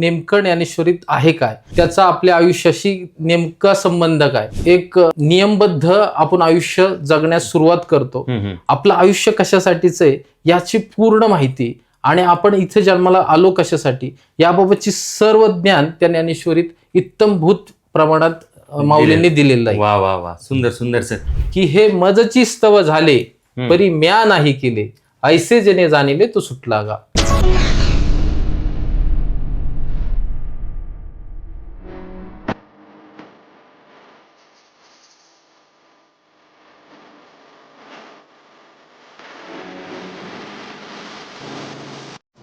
नेमकं ज्ञानेश्वरीत आहे काय? त्याचा आपल्या आयुष्याशी नेमका संबंध काय? एक नियमबद्ध आपण आयुष्य जगण्यास सुरुवात करतो. आपलं आयुष्य कशासाठीच आहे याची पूर्ण माहिती आणि आपण इथे जन्माला आलो कशासाठी याबाबतची सर्व ज्ञान त्या ज्ञानेश्वरीत इत्तमभूत प्रमाणात माऊलींनी दिलेलं आहे. वा वा वा. सुंदर सुंदर सर. की हे मजची स्तव झाले परी म्या नाही केले. ऐसे जेणे जाणिले तो सुटला गा.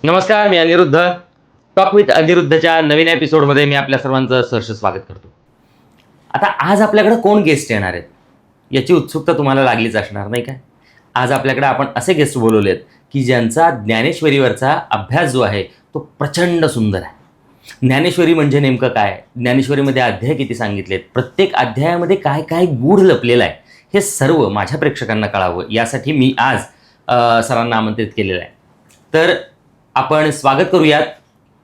नमस्कार मी अनिरुद्ध. टॉक विथ अनिरुद्धच्या नवीन एपिसोडमध्ये मी आपल्या सर्वांचं सहर्ष स्वागत करतो. आता आज आपल्याकडे कोण गेस्ट येणार आहेत? याची उत्सुकता तुम्हाला लागलीच असणार नाही काय आज आपल्याकडे आपण असे गेस्ट बोलवले आहेत की ज्यांचा ज्ञानेश्वरीवरचा अभ्यास जो आहे तो प्रचंड सुंदर आहे. ज्ञानेश्वरी म्हणजे नेमकं काय? ज्ञानेश्वरीमध्ये अध्याय किती सांगितलेत? प्रत्येक अध्यायामध्ये काय काय गूढ लपलेलं आहे? हे सर्व माझ्या प्रेक्षकांना कळावं. यासाठी मी आज सरांना आमंत्रित केलेलं आहे. तर आपण स्वागत करूयात.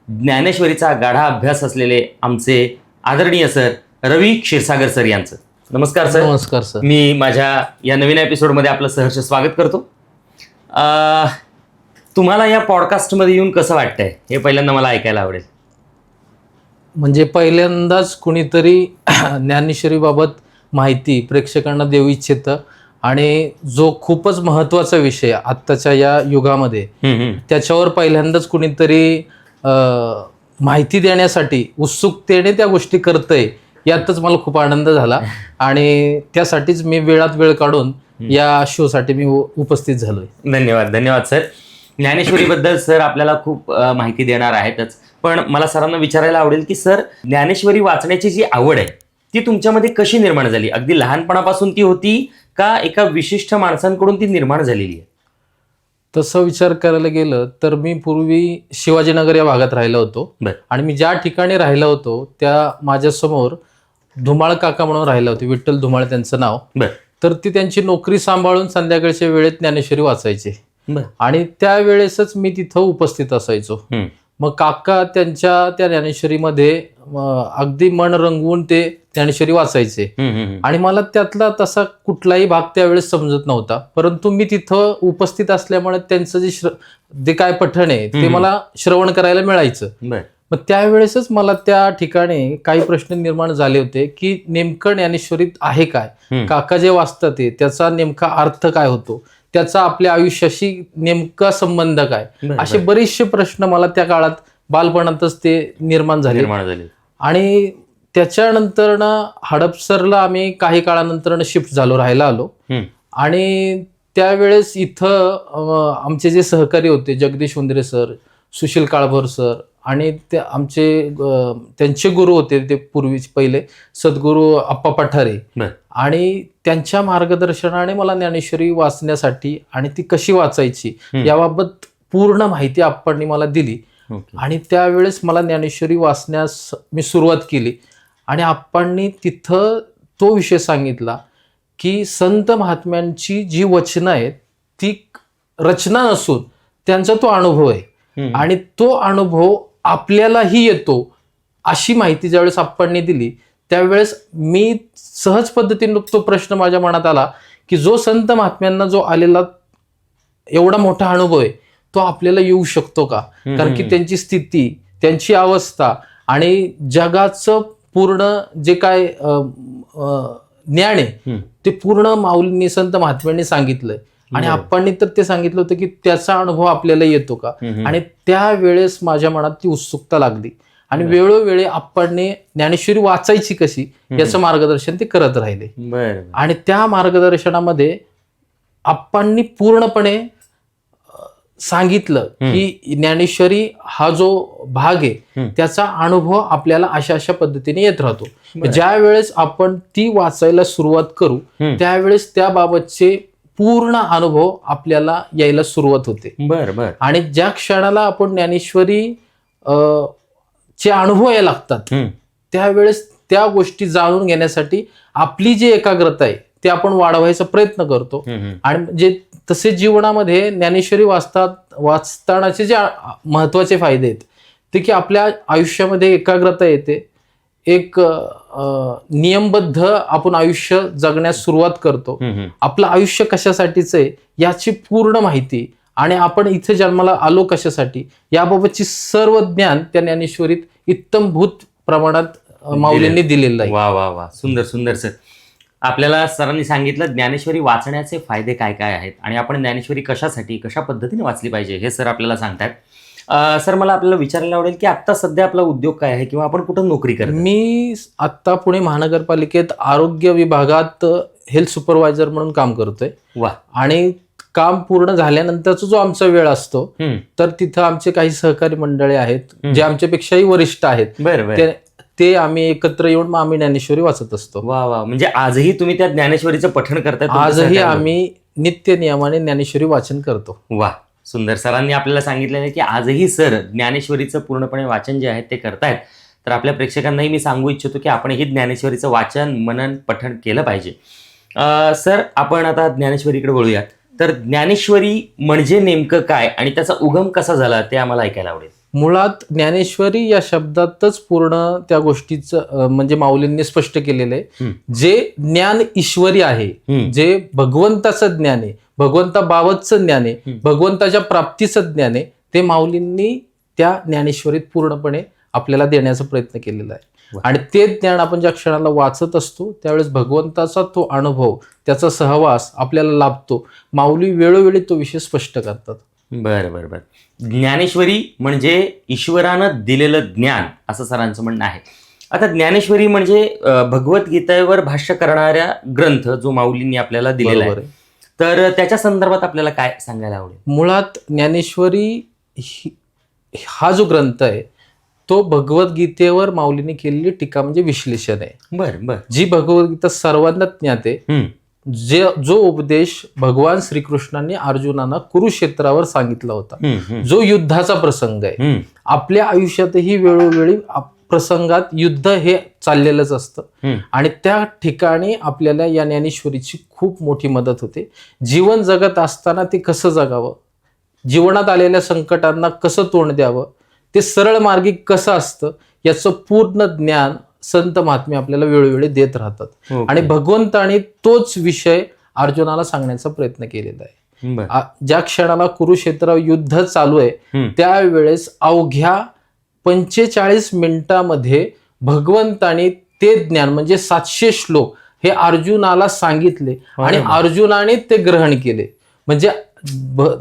ज्ञानेश्वरीचा गाढा अभ्यास असलेले आमचे आदरणीय सर रवी क्षीरसागर सर यांचं. नमस्कार सर. नमस्कार सर. मी माझ्या या नवीन एपिसोडमध्ये आपलं सहर्ष स्वागत करतो. अं, तुम्हाला या पॉडकास्टमध्ये येऊन कसं वाटतंय? हे पहिल्यांदा मला ऐकायला आवडेल. म्हणजे पहिल्यांदाच कुणीतरी ज्ञानेश्वरी बाबत माहिती प्रेक्षकांना देऊ इच्छितं. आणि जो खूपच महत्त्वाचा विषय आत्ताच्या या युगामध्ये. त्याच्यावर पहिल्यांदाच कुणीतरी माहिती देण्यासाठी उत्सुकतेने त्या गोष्टी करतंय यातच मला खूप आनंद झाला. आणि त्यासाठीच मी वेळात वेळ काढून या शोसाठी मी उपस्थित झालोय. धन्यवाद धन्यवाद सर. ज्ञानेश्वरीबद्दल सर आपल्याला खूप माहिती देणार आहेतच. पण मला सरांना विचारायला आवडेल की सर ज्ञानेश्वरी वाचण्याची जी आवड आहे ती तुमच्यामध्ये कशी निर्माण झाली? अगदी लहानपणापासून ती होती का एका विशिष्ट माणसांकडून ती निर्माण झालेली आहे? तसं विचार करायला गेलं तर मी पूर्वी शिवाजीनगर या भागात राहिलो होतो. आणि मी ज्या ठिकाणी राहिलो होतो त्या माझ्यासमोर धुमाळ काका म्हणून राहिला होते विठ्ठल धुमाळ त्यांचं नाव. तर ती त्यांची नोकरी सांभाळून संध्याकाळच्या वेळेत ज्ञानेश्वरी वाचायचे. आणि त्यावेळेसच मी तिथं उपस्थित असायचो. मग काका त्यांच्या त्या ज्ञानेश्वरीमध्ये अगदी मन रंगवून ते ज्ञानेश्वरी वाचायचे. आणि मला त्यातला तसा कुठलाही भाग त्यावेळेस समजत नव्हता परंतु मी तिथं उपस्थित असल्यामुळे त्यांचं जे जे काय पठण आहे ते. मला श्रवण करायला मिळायचं मग त्यावेळेसच मला त्या ठिकाणी काही प्रश्न निर्माण झाले होते की नेमकं ज्ञानेश्वरीत आहे काय. काका जे वाचतात ते त्याचा नेमका अर्थ काय होतो त्याचा आपल्या आयुष्याशी नेमका संबंध काय असे बर. बरेचसे प्रश्न मला त्या काळात बालपणातच ते निर्माण झाले निर्माण झाली आणि त्याच्यानंतर हडपसरला आम्ही काही काळानंतर शिफ्ट झालो राहायला आलो. आणि त्यावेळेस इथं आमचे जे सहकारी होते जगदीश उंद्रे सर सुशील काळभोर सर आणि ते आमचे त्यांचे गुरु होते ते पूर्वी पहिले सद्गुरू अप्पा पठारे. आणि त्यांच्या मार्गदर्शनाने मला ज्ञानेश्वरी वाचण्यासाठी आणि ती कशी वाचायची. याबाबत पूर्ण माहिती आप्पांनी मला दिली. आणि त्यावेळेस मला ज्ञानेश्वरी वाचण्यास मी सुरुवात केली. आणि आप्पांनी तिथं तो विषय सांगितला की संत महात्म्यांची जी वचनं आहेत ती रचना नसून त्यांचा तो अनुभव आहे. आणि तो अनुभव आपल्यालाही येतो अशी माहिती ज्यावेळेस आप्पांनी दिली त्यावेळेस मी सहज पद्धतीने तो प्रश्न माझ्या मनात आला की जो संत महात्म्यांना जो आलेला एवढा मोठा अनुभव आहे तो आपल्याला येऊ शकतो का? कारण की त्यांची स्थिती त्यांची अवस्था आणि जगाचं पूर्ण जे काय ज्ञान आहे. ते पूर्ण माऊलींनी संत महात्म्यांनी सांगितलंय. आणि. आप्पांनी तर ते सांगितलं होतं की त्याचा अनुभव आपल्याला येतो का. आणि त्यावेळेस माझ्या मनात ती उत्सुकता लागली आणि. वेळोवेळी आप्पांनी ज्ञानेश्वरी वाचायची कशी याचं मार्गदर्शन ते करत राहिले. आणि त्या मार्गदर्शनामध्ये आप्पांनी पूर्णपणे सांगितलं की ज्ञानेश्वरी हा जो भाग आहे. त्याचा अनुभव आपल्याला अशा अशा पद्धतीने येत राहतो. ज्या वेळेस आपण ती वाचायला सुरुवात करू. त्यावेळेस त्याबाबतचे पूर्ण अनुभव आपल्याला यायला सुरुवात होते बर बर आणि ज्या क्षणाला आपण ज्ञानेश्वरी चे अनुभव यायला लागतात. त्यावेळेस त्या गोष्टी जाणून घेण्यासाठी आपली जी एकाग्रता आहे ते आपण वाढवायचा प्रयत्न करतो. आणि जे तसे जीवनामध्ये ज्ञानेश्वरी वाचतात वाचतानाचे जे महत्त्वाचे फायदे आहेत ते की आपल्या आयुष्यामध्ये एकाग्रता येते एक नियमबद्ध आपण आयुष्य जगण्यास सुरुवात करतो. आपलं आयुष्य कशासाठीच आहे याची पूर्ण माहिती आणि आपण इथे जन्माला आलो कशासाठी याबाबतची सर्व ज्ञान त्या ज्ञानेश्वरीत इत्तमभूत प्रमाणात माऊलींनी दिलेलं आहे. वा वा वा. सुंदर सुंदर सर. आपल्याला सरांनी सांगितलं ज्ञानेश्वरी वाचण्याचे फायदे काय काय आहेत आणि आपण ज्ञानेश्वरी कशासाठी कशा पद्धतीने वाचली पाहिजे हे सर आपल्याला सांगतायत अं, सर मला आपल्याला विचारायला आवडेल की आता सध्या आपला उद्योग काय आहे किंवा आपण कुठं नोकरी करतो मी आत्ता पुणे महानगरपालिकेत आरोग्य विभागात हेल्थ सुपरवायझर म्हणून काम करतोय. वा. आणि काम पूर्ण झाल्यानंतरचा जो आमचा वेळ असतो. तर तिथं आमचे काही सहकारी मंडळी आहेत. जे आमच्यापेक्षाही वरिष्ठ आहेत. ते आम्ही एकत्र येऊन मग आम्ही ज्ञानेश्वरी वाचत असतो. वा वा. म्हणजे आजही तुम्ही त्या ज्ञानेश्वरीचं पठण करताय तुमच्या आजही? आम्ही नित्य नियमाने ज्ञानेश्वरी वाचन करतो. वा. सुंदर सरांनी आपल्याला सांगितलेलं आहे की आजही सर ज्ञानेश्वरीचं पूर्णपणे वाचन जे आहे ते करतायत. तर आपल्या प्रेक्षकांनाही मी सांगू इच्छितो की आपणही ज्ञानेश्वरीचं वाचन मनन पठण केलं पाहिजे. सर आपण आता ज्ञानेश्वरीकडे वळूयात. तर ज्ञानेश्वरी म्हणजे नेमकं काय आणि त्याचा उगम कसा झाला ते आम्हाला ऐकायला आवडेल. मुळात ज्ञानेश्वरी या शब्दातच पूर्ण त्या गोष्टीचं म्हणजे माऊलींनी स्पष्ट केलेलं आहे. जे ज्ञान ईश्वरी आहे. जे भगवंताचं ज्ञान आहे भगवंताबाबतचं ज्ञान आहे हम्म. भगवंताच्या प्राप्तीचं ज्ञान आहे ते माऊलींनी त्या ज्ञानेश्वरीत पूर्णपणे आपल्याला देण्याचा प्रयत्न केलेला आहे. आणि ते ज्ञान आपण ज्या क्षणाला वाचत असतो त्यावेळेस भगवंताचा तो अनुभव त्याचा सहवास आपल्याला लाभतो. माऊली वेळोवेळी तो विषय स्पष्ट करतात. बरं बरं बरं. ज्ञानेश्वरी म्हणजे ईश्वरानं दिलेलं ज्ञान असं सरांचं म्हणणं आहे. आता ज्ञानेश्वरी म्हणजे भगवद्गीतेवर भाष्य करणाऱ्या ग्रंथ जो माऊलींनी आपल्याला दिलेला आहे. तर त्याच्या संदर्भात आपल्याला काय सांगायला आवडेल? मुळात ज्ञानेश्वरी ही- हा जो ग्रंथ आहे तो भगवद्गीतेवर माऊलीने केलेली टीका म्हणजे विश्लेषण आहे. बर बर. जी भगवद्गीता सर्वांना ज्ञात आहे जे जो उपदेश भगवान श्रीकृष्णांनी अर्जुनांना कुरुक्षेत्रावर सांगितला होता जो युद्धाचा प्रसंग आहे. आपल्या आयुष्यातही वेळोवेळी प्रसंगात युद्ध हे चाललेलंच असतं. आणि त्या ठिकाणी आपल्याला या ज्ञानेश्वरीची खूप मोठी मदत होते. जीवन जगत असताना ते कसं जगावं? जीवनात आलेल्या संकटांना कसं तोंड द्यावं? ते सरळ मार्गी कसं असतं? याचं पूर्ण ज्ञान संत महात्मे आपल्याला वेळोवेळी देत राहतात. आणि भगवंताने तोच विषय अर्जुनाला सांगण्याचा प्रयत्न केलेला आहे. ज्या क्षणाला कुरुक्षेत्र युद्ध चालू आहे. त्यावेळेस अवघ्या पंचेचाळीस मिनिटामध्ये भगवंताने ते ज्ञान म्हणजे सातशे श्लोक हे अर्जुनाला सांगितले आणि. अर्जुनाने ते ग्रहण केले. म्हणजे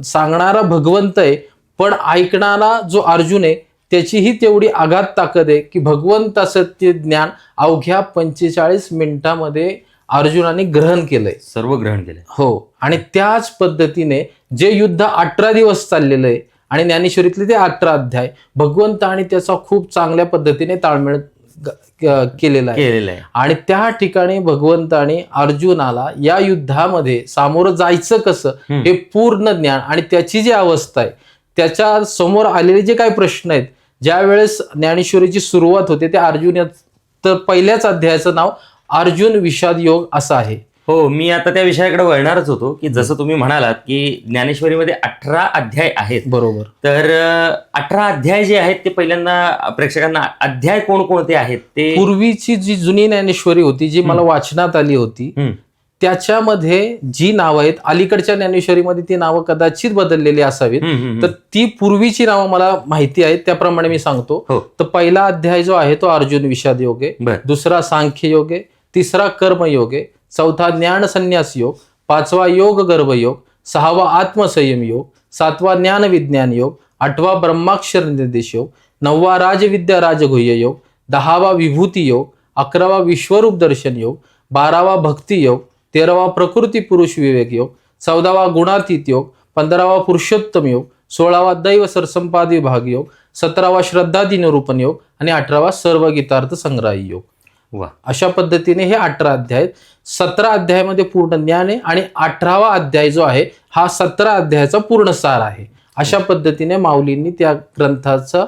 सांगणारा भगवंत आहे पण ऐकणारा जो अर्जुन आहे त्याचीही तेवढी आघात ताकद आहे की भगवंताचं ते ज्ञान अवघ्या पंचेचाळीस मिनिटामध्ये अर्जुनाने ग्रहण केलंय. सर्व ग्रहण केले हो. आणि त्याच पद्धतीने जे युद्ध अठरा दिवस चाललेलं आहे आणि ज्ञानेश्वरीतले ते अठरा अध्याय. भगवंत आणि त्याचा खूप चांगल्या पद्धतीने ताळमेळ केलेला आहे. केलेलं आहे. आणि त्या ठिकाणी भगवंताने अर्जुनाला या युद्धामध्ये सामोरं जायचं कसं. हे पूर्ण ज्ञान आणि त्याची जी अवस्था आहे त्याच्यासमोर आलेले जे काही प्रश्न आहेत ज्या वेळेस ज्ञानेश्वरीची सुरुवात होते ते अर्जुन तर पहिल्याच अध्यायाचं नाव अर्जुन विषाद योग असं आहे. हो मी आता त्या विषयाकडे वळणारच होतो की जसं तुम्ही म्हणालात की ज्ञानेश्वरीमध्ये अठरा अध्याय आहेत. बरोबर. तर अठरा अध्याय जे आहेत ते पहिल्यांदा प्रेक्षकांना अध्याय कोणकोणते आहेत ते पूर्वीची जी जुनी ज्ञानेश्वरी होती जी मला वाचनात आली होती त्याच्यामध्ये जी नावं आहेत अलीकडच्या ज्ञानेश्वरीमध्ये ती नावं कदाचित बदललेली असावीत. तर ती पूर्वीची नावं मला माहिती आहेत त्याप्रमाणे मी सांगतो. हो. तर पहिला अध्याय जो आहे तो अर्जुन विषाद योग दुसरा सांख्य योग तिसरा कर्म योग आहे चौथा ज्ञान संन्यास योग पाचवा योग गर्भयोग सहावा आत्मसंयम योग सातवा ज्ञान विज्ञान योग आठवा ब्रह्माक्षर निर्देश योग नववा राजविद्या राजगुह्य योग दहावा विभूती योग अकरावा विश्वरूप दर्शन योग बारावा भक्ती योग तेरावा प्रकृती पुरुष विवेक योग चौदावा गुणातीत योग पंधरावा पुरुषोत्तम योग सोळावा दैव सरसंपादी भाग योग सतरावा श्रद्धादी निरूपण योग आणि अठरावा सर्व गीतार्थ संग्राही योग. वा. अशा पद्धतीने हे अठरा अध्याय आहेत सतरा अध्यायामध्ये पूर्ण ज्ञान आहे आणि अठरावा अध्याय जो आहे हा सतरा अध्यायाचा पूर्ण सार आहे. अशा पद्धतीने माऊलींनी त्या ग्रंथाचा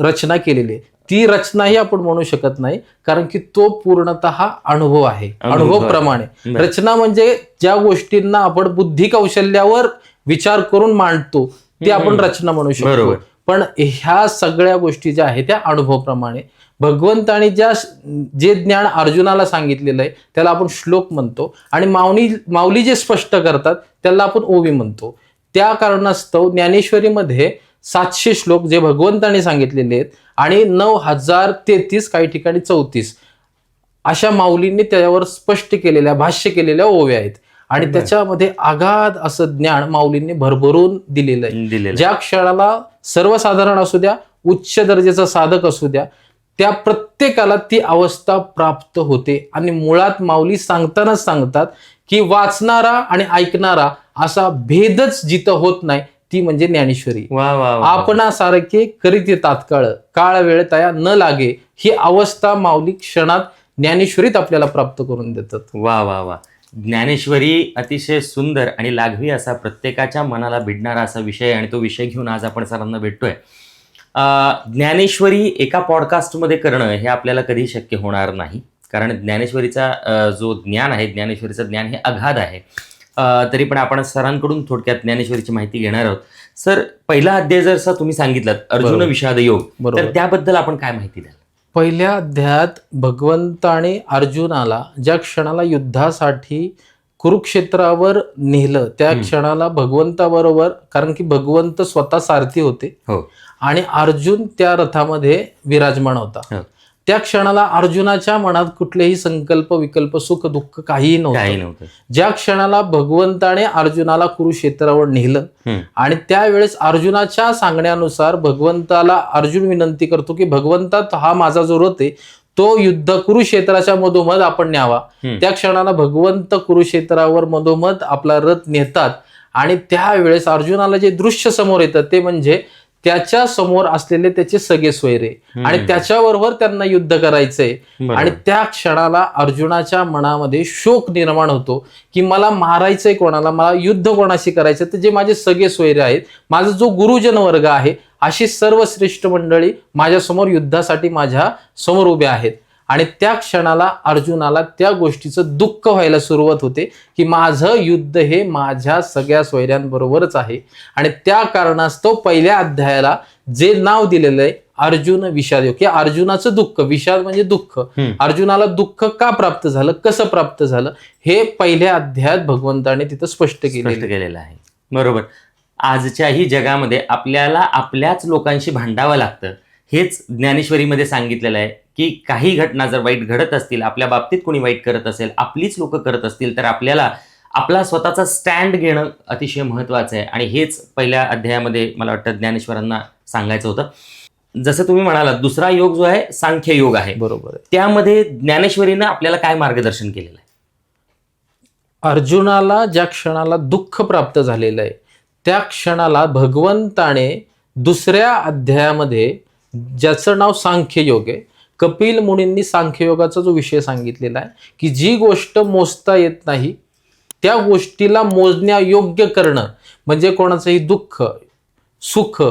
रचना केलेली आहे. ती रचनाही आपण म्हणू शकत नाही कारण की तो पूर्णतः अनुभव आहे. अनुभव प्रमाणे. रचना म्हणजे ज्या गोष्टींना आपण बुद्धी कौशल्यावर विचार करून मांडतो ते आपण. रचना म्हणू शकतो. पण ह्या सगळ्या गोष्टी ज्या आहेत त्या अनुभवप्रमाणे. भगवंताने ज्या जे ज्ञान अर्जुनाला सांगितलेलं आहे त्याला आपण श्लोक म्हणतो. आणि माऊली माऊली जे स्पष्ट करतात त्याला आपण ओवी म्हणतो. त्या कारणास्तव ज्ञानेश्वरीमध्ये सातशे श्लोक जे भगवंताने सांगितलेले आहेत आणि नऊ हजार तेहतीस काही ठिकाणी चौतीस अशा माऊलींनी त्याच्यावर स्पष्ट केलेल्या भाष्य केलेल्या ओव्या आहेत. आणि. त्याच्यामध्ये आगाध असं ज्ञान माऊलींनी भरभरून दिलेलं आहे. ज्या क्षणाला सर्वसाधारण असू द्या उच्च दर्जाचा साधक असू द्या त्या प्रत्येकाला ती अवस्था प्राप्त होते. आणि मुळात माऊली सांगतानाच सांगतात की वाचणारा आणि ऐकणारा असा भेदच जिथं होत नाही ती म्हणजे ज्ञानेश्वरी. वा वा वा. आपणासारखे करीत तात्काळ. काळ वेळ तया न लागे ही अवस्था माऊली क्षणात ज्ञानेश्वरीत आपल्याला प्राप्त करून देतात. वा वा वा. ज्ञानेश्वरी अतिशय सुंदर आणि लाघवी असा प्रत्येकाच्या मनाला भिडणारा असा विषय आणि तो विषय घेऊन आज आपण सरांना भेटतोय. ज्ञानेश्वरी एका पॉडकास्टमध्ये करणं हे आपल्याला कधी शक्य होणार नाही. कारण ज्ञानेश्वरीचा जो ज्ञान आहे ज्ञानेश्वरीचं ज्ञान हे अगाध आहे. तरी पण आपण सरांकडून थोडक्यात ज्ञानेश्वरीची माहिती घेणार आहोत. सर पहिला अध्याय जर तुम्ही सांगितलं अर्जुन. विषाद योग तर त्याबद्दल आपण काय माहिती द्याल? पहिल्या अध्यायात भगवंताने अर्जुनाला ज्या क्षणाला युद्धासाठी कुरुक्षेत्रावर नेलं त्या. क्षणाला भगवंताबरोबर कारण की भगवंत स्वतः सारथी होते हो आणि अर्जुन त्या रथामध्ये विराजमान होता हो. त्या क्षणाला अर्जुनाच्या मनात कुठलेही संकल्प विकल्प सुख दुःख काहीही काही नव्हतं ज्या क्षणाला भगवंताने अर्जुनाला कुरुक्षेत्रावर नेलं. आणि त्यावेळेस अर्जुनाच्या सांगण्यानुसार भगवंताला अर्जुन विनंती करतो की भगवंतात हा माझा जो रथ आहे तो युद्ध कुरुक्षेत्राच्या मधोमध आपण न्यावा. त्या क्षणाला भगवंत कुरुक्षेत्रावर मधोमध आपला रथ नेतात आणि त्यावेळेस अर्जुनाला जे दृश्य समोर येतं ते म्हणजे त्याच्यासमोर असलेले त्याचे सगळे सोयरे आणि. त्याच्याबरोबर त्यांना युद्ध करायचंय. आणि त्या क्षणाला अर्जुनाच्या मनामध्ये शोक निर्माण होतो की मला मारायचंय कोणाला मला युद्ध कोणाशी करायचं तर जे माझे सगळे सोयरे आहेत माझा जो गुरुजन वर्ग आहे अशी सर्व श्रेष्ठ मंडळी माझ्यासमोर युद्धासाठी माझ्यासमोर उभे आहेत आणि त्या क्षणाला अर्जुनाला त्या गोष्टीचं दुःख व्हायला सुरुवात होते की माझं युद्ध हे माझ्या सगळ्या सोयऱ्यांबरोबरच आहे. आणि त्या कारणास्तव पहिल्या अध्यायाला जे नाव दिलेलं आहे अर्जुन विषाद योग की अर्जुनाचं दुःख विषाद म्हणजे दुःख. अर्जुनाला दुःख का प्राप्त झालं कसं प्राप्त झालं हे पहिल्या अध्यायात भगवंताने तिथं स्पष्ट केलेलं आहे. बरोबर. आजच्याही जगामध्ये आपल्याला आपल्याच लोकांशी भांडावं लागतं. हेच ज्ञानेश्वरीमध्ये सांगितलेलं आहे. की काही घटना जर वाईट घडत असतील आपल्या बाबतीत कोणी वाईट करत असेल आपलीच लोक करत असतील तर आपल्याला आपला स्वतःचा स्टँड घेणं अतिशय महत्त्वाचं आहे. आणि हेच पहिल्या अध्यायामध्ये मला वाटतं ज्ञानेश्वरांना सांगायचं होतं. जसं तुम्ही म्हणालात दुसरा योग जो आहे सांख्य योग आहे. बरोबर त्यामध्ये ज्ञानेश्वरीनं आपल्याला काय मार्गदर्शन केलेलं आहे? अर्जुनाला ज्या क्षणाला दुःख प्राप्त झालेलं आहे त्या क्षणाला भगवंताने दुसऱ्या अध्यायामध्ये ज्याचं नाव सांख्ययोग आहे कपिल मुनींनी सांख्ययोगाचा जो विषय सांगितलेला आहे की जी गोष्ट मोजता येत नाही त्या गोष्टीला मोजण्यायोग्य करणं म्हणजे कोणाचंही दुःख सुख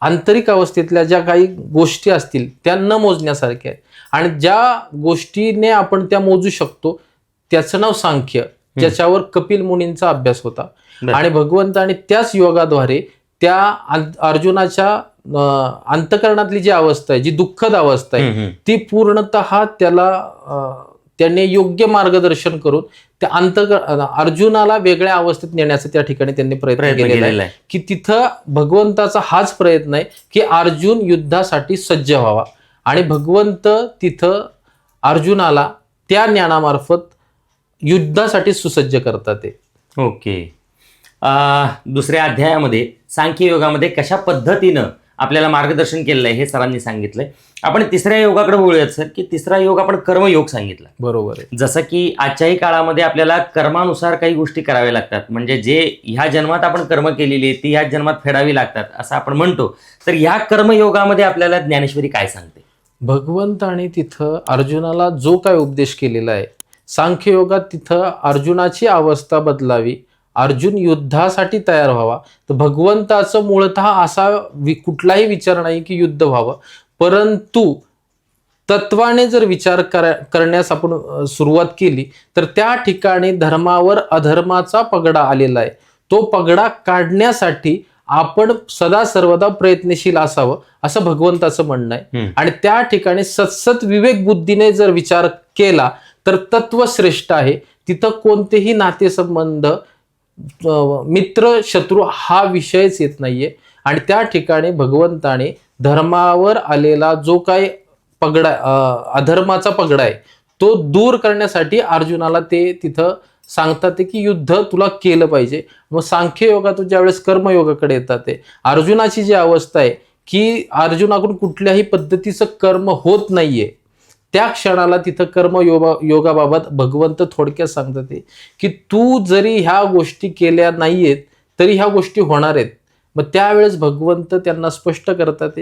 आंतरिक अवस्थेतल्या ज्या काही गोष्टी असतील त्या न मोजण्यासारख्या आहेत. आणि ज्या गोष्टीने आपण त्या मोजू शकतो त्याचं नाव सांख्य ज्याच्यावर कपिल मुनींचा अभ्यास होता. आणि भगवंताने त्याच योगाद्वारे त्या अर्जुनाच्या अंतकरणातली जी अवस्था आहे जी दुःखद अवस्था आहे. ती पूर्णतः त्याला त्याने योग्य मार्गदर्शन करून त्या अंतक अर्जुनाला वेगळ्या अवस्थेत नेण्याचा त्या ठिकाणी त्यांनी प्रयत्न केलेला आहे. की तिथं भगवंताचा हाच प्रयत्न आहे की अर्जुन युद्धासाठी सज्ज व्हावा. आणि भगवंत तिथं अर्जुनाला त्या ज्ञानामार्फत युद्धासाठी सुसज्ज करतात ते. ओके. दुसऱ्या अध्यायामध्ये सांख्य योगामध्ये कशा पद्धतीनं आपल्याला मार्गदर्शन केलेलं आहे हे सरांनी सांगितलंय. आपण तिसऱ्या योगाकडे बोलूयात सर की तिसरा योग आपण कर्मयोग सांगितला. बरोबर आहे. जसं की आजच्याही काळामध्ये आपल्याला कर्मानुसार काही गोष्टी कराव्या लागतात. म्हणजे जे ह्या जन्मात आपण कर्म केलेली आहे ती ह्या जन्मात फेडावी लागतात असं आपण म्हणतो. तर ह्या कर्मयोगामध्ये आपल्याला ज्ञानेश्वरी काय सांगते? भगवंताने तिथं अर्जुनाला जो काय उपदेश केलेला आहे सांख्ययोगात तिथं अर्जुनाची अवस्था बदलावी अर्जुन युद्धासाठी तयार व्हावा. तर भगवंताचं मूळतः असा वि कुठलाही विचार नाही की युद्ध व्हावं. परंतु तत्वाने जर विचार करा करण्यास आपण सुरुवात केली तर त्या ठिकाणी धर्मावर अधर्माचा पगडा आलेला आहे. तो पगडा काढण्यासाठी आपण सदा सर्वदा प्रयत्नशील असावं असं भगवंताचं म्हणणं आहे. आणि त्या ठिकाणी सतसत विवेक बुद्धीने जर विचार केला तर तत्व श्रेष्ठ आहे. तिथं कोणतेही नातेसंबंध मित्र शत्रू हा विषयच येत नाहीये. आणि त्या ठिकाणी भगवंताने धर्मावर आलेला जो काही पगडा अधर्माचा पगडा आहे तो दूर करण्यासाठी अर्जुनाला ते तिथं सांगतात की युद्ध तुला केलं पाहिजे. मग सांख्य योगातून ज्यावेळेस कर्मयोगाकडे येतात ते अर्जुनाची जी अवस्था आहे की अर्जुनाकडून कुठल्याही पद्धतीचं कर्म होत नाहीये. त्या क्षणाला तिथं कर्म योगा योगाबाबत भगवंत थोडक्यात सांगतात ते की तू जरी ह्या गोष्टी केल्या नाहीयेत तरी ह्या गोष्टी होणार आहेत. मग त्यावेळेस भगवंत त्यांना स्पष्ट करतात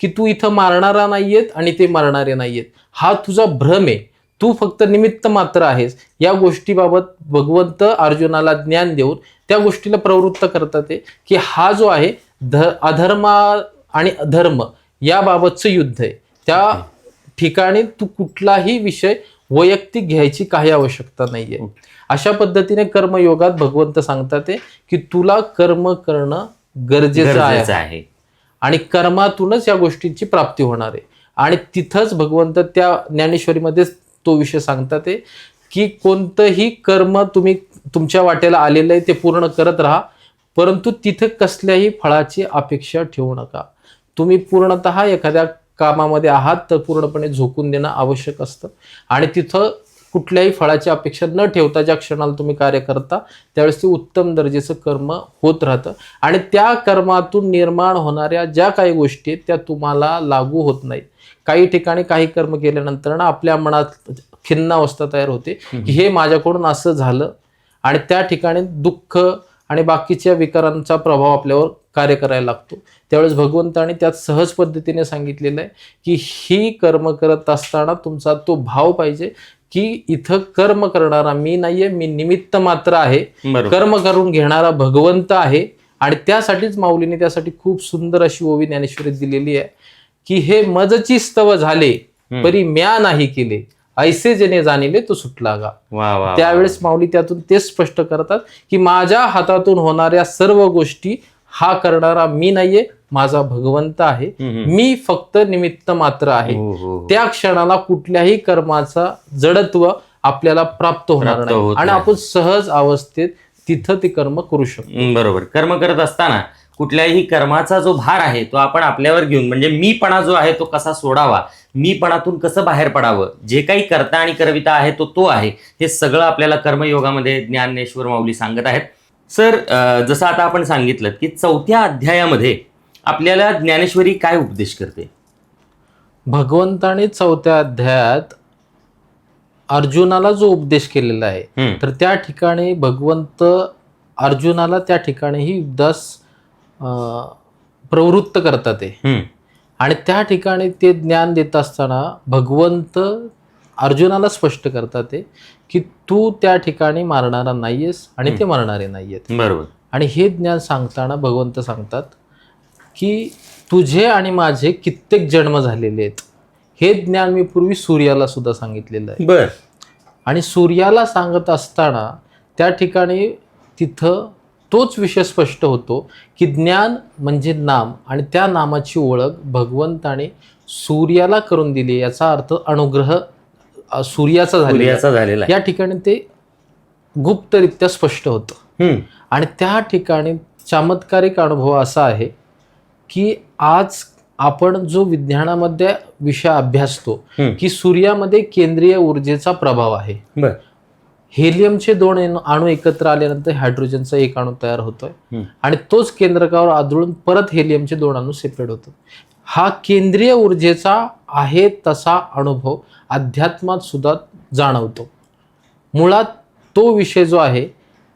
की तू इथं मारणारा नाहीयेत आणि ते मारणारे नाहीयेत. हा तुझा भ्रम आहे. तू फक्त निमित्त मात्र आहेस. या गोष्टीबाबत भगवंत अर्जुनाला ज्ञान देऊन त्या गोष्टीला प्रवृत्त करतात ते की हा जो आहे ध अधर्मा आणि अधर्म याबाबतचं युद्ध आहे. त्या ठिकाणी तू कुठलाही विषय वैयक्तिक घ्यायची काही आवश्यकता नाहीये. अशा पद्धतीने कर्मयोगात भगवंत सांगतात की तुला कर्म करणं गरजेचं आहे. आणि कर्मातूनच या गोष्टींची प्राप्ती होणार आहे. आणि तिथंच भगवंत त्या ज्ञानेश्वरीमध्येच तो विषय सांगतात की कोणतंही कर्म तुम्ही तुमच्या वाटेला आलेलं आहे ते पूर्ण करत राहा परंतु तिथे कसल्याही फळाची अपेक्षा ठेवू नका. तुम्ही पूर्णतः एखाद्या कामामध्ये आहात तर पूर्णपणे झोकून देणं आवश्यक असतं. आणि तिथं कुठल्याही फळाची अपेक्षा न ठेवता ज्या क्षणाला तुम्ही कार्य करता त्यावेळेस ते उत्तम दर्जाचं कर्म होत राहतं. आणि त्या कर्मातून निर्माण होणाऱ्या ज्या काही गोष्टी आहेत त्या तुम्हाला लागू होत नाहीत. काही ठिकाणी काही कर्म केल्यानंतर ना आपल्या मनात खिन्न अवस्था तयार होते की हे माझ्याकडून असं झालं आणि त्या ठिकाणी दुःख आणि बाकीच्या विकारांचा प्रभाव आपल्यावर कार्य करायला लागतो. त्यावेळेस भगवंताने त्यात सहज पद्धतीने सांगितलेलं आहे की ही कर्म करत असताना तुमचा तो भाव पाहिजे की इथं कर्म करणारा मी नाहीये मी निमित्त मात्र आहे. कर्म करून घेणारा भगवंत आहे आणि त्यासाठीच माऊलीने त्यासाठी खूप सुंदर अशी ओवी ज्ञानेश्वरीत दिलेली आहे की हे मजची स्तव झाले. परी म्या नाही केले ऐसे जेणे जाणिले तो सुटला गा. त्यावेळेस माऊली त्यातून तेच स्पष्ट करतात की माझ्या हातातून होणाऱ्या सर्व गोष्टी हा करणारा मी नाहीये माझा भगवंत आहे. मी फक्त निमित्त मात्र आहे. हो, हो, हो. त्या क्षणाला कुठल्याही कर्माचा जडत्व आपल्याला प्राप्त होणार नाही. आणि. आपण सहज अवस्थेत तिथं ते कर्म करू शकतो. बरोबर. कर्म करत असताना कुठल्याही कर्माचा जो भार आहे तो आपण आपल्यावर घेऊन म्हणजे मीपणा जो आहे तो कसा सोडावा? मीपणातून कसं बाहेर पडावं? जे काही करता आणि करविता आहे तो तो आहे. हे सगळं आपल्याला कर्मयोगामध्ये ज्ञानेश्वर माऊली सांगत आहेत. सर जसं आता आपण सांगितलं की चौथ्या अध्यायामध्ये आपल्याला ज्ञानेश्वरी काय उपदेश करते? भगवंताने चौथ्या अध्यायात अर्जुनाला जो उपदेश केलेला आहे तर त्या ठिकाणी भगवंत अर्जुनाला त्या ठिकाणीही युद्धास अं, प्रवृत्त करतात आणि त्या ठिकाणी ते ज्ञान देत असताना भगवंत अर्जुनाला स्पष्ट करतात ते की तू त्या ठिकाणी मारणारा नाहीयेस आणि ते मारणारे नाहीयेत. बरोबर. आणि हे ज्ञान सांगताना भगवंत सांगतात की तुझे आणि माझे कित्येक जन्म झालेले आहेत. हे ज्ञान मी पूर्वी सूर्याला सुद्धा सांगितलेलं आहे. बर. आणि सूर्याला सांगत असताना त्या ठिकाणी तिथं तोच विषय स्पष्ट होतो की ज्ञान म्हणजे नाम आणि त्या नामाची ओळख भगवंताने सूर्याला करून दिली याचा अर्थ अनुग्रह सूर्याचा झालेला आहे. सूर्याचा झालेला आहे. या ठिकाणी ते गुप्तरित्या स्पष्ट होतं. हम्म, आणि त्या ठिकाणी चमत्कारिक अनुभव असा आहे की आज आपण जो विज्ञानामध्ये विषय अभ्यासतो हम्म, की सूर्यामध्ये केंद्रीय ऊर्जेचा प्रभाव आहे. बर. हेलियमचे दोन अणु- अणू एकत्र आल्यानंतर हायड्रोजनचा एक अणू तयार होतोय. आणि तोच केंद्रकावर आदळून परत हेलियमचे दोन अणू सेपरेट होतात. हा केंद्रीय ऊर्जेचा आहे तसा अनुभव. अध्यात्मात सुद्धा जाणवतो. मुळात तो विषय जो आहे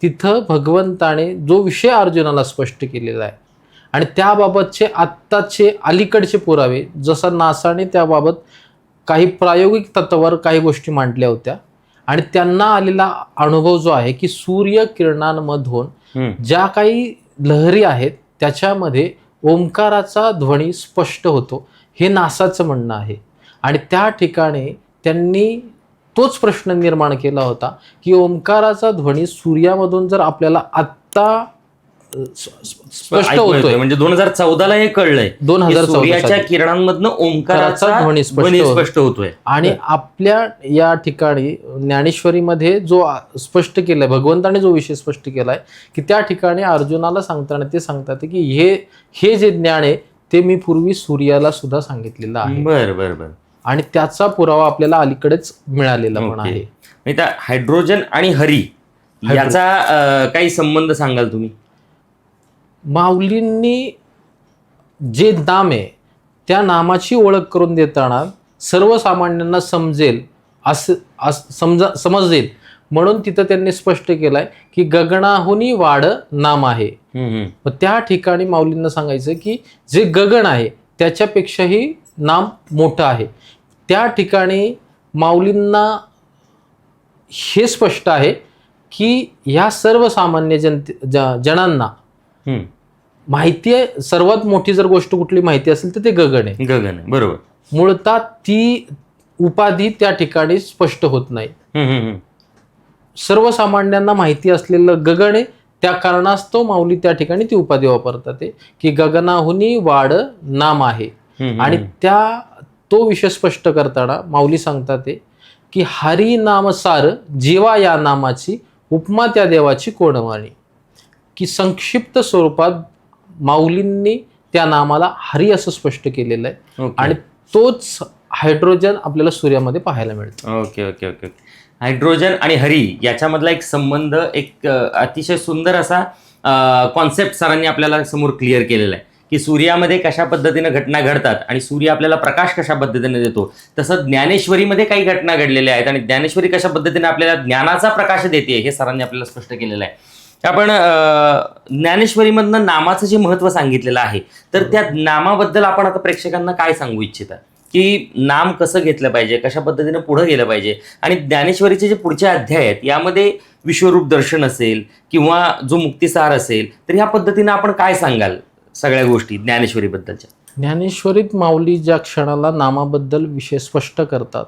तिथं भगवंताने जो विषय अर्जुनाला स्पष्ट केलेला आहे आणि त्याबाबतचे आत्ताचे अलीकडचे पुरावे जसं नासाने त्याबाबत काही प्रायोगिक तत्वावर काही गोष्टी मांडल्या होत्या आणि त्यांना आलेला अनुभव जो आहे की सूर्य किरणांमधून ज्या काही लहरी आहेत त्याच्यामध्ये ओंकाराचा ध्वनी स्पष्ट होतो. हे नासाचं म्हणणं आहे. आणि त्या ठिकाणी त्यांनी तोच प्रश्न निर्माण केला होता की ओंकाराचा ध्वनी सूर्यामधून जर आपल्याला आत्ता स्पष्ट. होतोय. म्हणजे दोन हजार चौदाला हे कळलंय दोन हजार सूर्याच्या चौदा किरणांमधनं ओंकाराचा कराचा ध्वनी स्पष्ट होतोय. आणि आपल्या या ठिकाणी ज्ञानेश्वरीमध्ये जो स्पष्ट केलाय भगवंताने जो विषय स्पष्ट केलाय की त्या ठिकाणी अर्जुनाला सांगताना ते सांगतात की हे हे जे ज्ञान आहे ते मी पूर्वी सूर्याला सुद्धा सांगितलेलं आहे. बर बर बर. आणि त्याचा पुरावा आपल्याला अलीकडेच मिळालेला पण. आहे. म्हणजे त्या हायड्रोजन आणि हरी याचा काही संबंध सांगाल तुम्ही? माऊलींनी जे नाम आहे त्या नामाची ओळख करून देताना सर्वसामान्यांना समजेल असं अस- समजा समजेल. म्हणून तिथं त्यांनी स्पष्ट केलंय की गगनाहुनी वाढ नाम आहे. मग त्या ठिकाणी माऊलींना सांगायचं की जे गगन आहे त्याच्यापेक्षाही नाम मोठं आहे. त्या ठिकाणी माऊलींना हे स्पष्ट आहे की ह्या सर्वसामान्य जनते ज- जनांना हम्म. माहिती आहे सर्वात मोठी जर गोष्ट कुठली माहिती असेल तर ते गगन आहे गगन आहे बरोबर मुळतः ती उपाधी त्या ठिकाणी स्पष्ट होत नाही. सर्वसामान्यांना माहिती असलेलं गगन आहे त्या कारणास्तव माऊली त्या ठिकाणी ती उपाधी वापरतात की गगनाहुनी वाढ नाम आहे आणि. त्या तो विषय स्पष्ट करताना माऊली सांगतात ते की हरी नाम सार जीवा या नामाची उपमा त्या देवाची कोणवाणी की संक्षिप्त स्वरूपात माऊलींनी त्या नामाला हरी असं स्पष्ट केलेलं आहे. ओके. आणि तोच हायड्रोजन आपल्याला सूर्यामध्ये पाहायला मिळतो. Okay okay okay. हायड्रोजन आणि हरी याच्यामधला एक संबंध एक अतिशय सुंदर असा कॉन्सेप्ट सरांनी आपल्याला समोर क्लिअर केलेला आहे. की सूर्यामध्ये कशा पद्धतीनं घटना घडतात आणि सूर्य आपल्याला प्रकाश कशा पद्धतीने देतो तसं ज्ञानेश्वरीमध्ये काही घटना घडलेल्या आहेत आणि ज्ञानेश्वरी कशा पद्धतीने आपल्याला ज्ञानाचा प्रकाश देते हे सरांनी आपल्याला स्पष्ट केलेलं आहे. आपण ज्ञानेश्वरीमधनं नामाचं जे महत्त्व सांगितलेलं आहे तर त्या नामाबद्दल आपण आता प्रेक्षकांना काय सांगू इच्छिता? की नाम कसं घेतलं पाहिजे कशा पद्धतीनं पुढं गेलं पाहिजे? आणि ज्ञानेश्वरीचे जे पुढचे अध्याय आहेत यामध्ये विश्वरूप दर्शन असेल किंवा जो मुक्तिसार असेल तर ह्या पद्धतीनं आपण काय सांगाल? सगळ्या गोष्टी ज्ञानेश्वरीबद्दलच्या. ज्ञानेश्वरीत माऊली ज्या क्षणाला नामाबद्दल विषय स्पष्ट करतात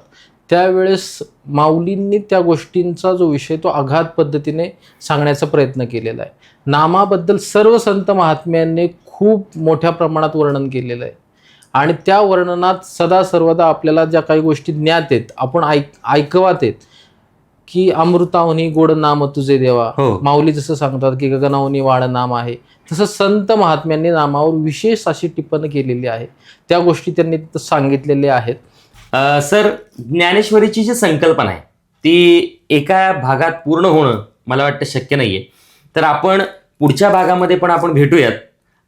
त्यावेळेस माऊलींनी त्या गोष्टींचा जो विषय तो आघात पद्धतीने सांगण्याचा प्रयत्न केलेला आहे. नामाबद्दल सर्व संत महात्म्यांनी खूप मोठ्या प्रमाणात वर्णन केलेलं आहे. आणि त्या वर्णनात सदा सर्वदा आपल्याला ज्या काही गोष्टी ज्ञात आहेत आपण ऐक ऐकवात आहेत की अमृताहुनी गोड नाम तुझे देवा. हो. माऊली जसं सांगतात की गगनाहुनी वाड नाम आहे. तसं संत महात्म्यांनी नामावर विशेष अशी टिप्पणी केलेली आहे. त्या गोष्टी त्यांनी तिथं सांगितलेल्या आहेत. अ, सर ज्ञानेश्वरीची जी संकल्पना आहे ती एका भागात पूर्ण होणं मला वाटतं शक्य नाहीये. तर आपण पुढच्या भागामध्ये पण आपण भेटूयात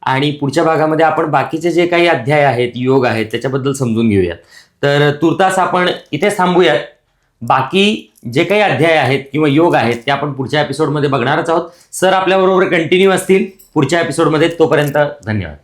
आणि पुढच्या भागामध्ये आपण बाकीचे जे काही अध्याय आहेत योग आहेत त्याच्याबद्दल समजून घेऊयात. तर तुर्तास आपण इथेच थांबूयात. बाकी जे काही अध्याय आहेत किंवा योग आहेत ते आपण पुढच्या एपिसोडमध्ये बघणारच आहोत. सर आपल्याबरोबर कंटिन्यू असतील. पुढच्या एपिसोडमध्ये तोपर्यंत धन्यवाद.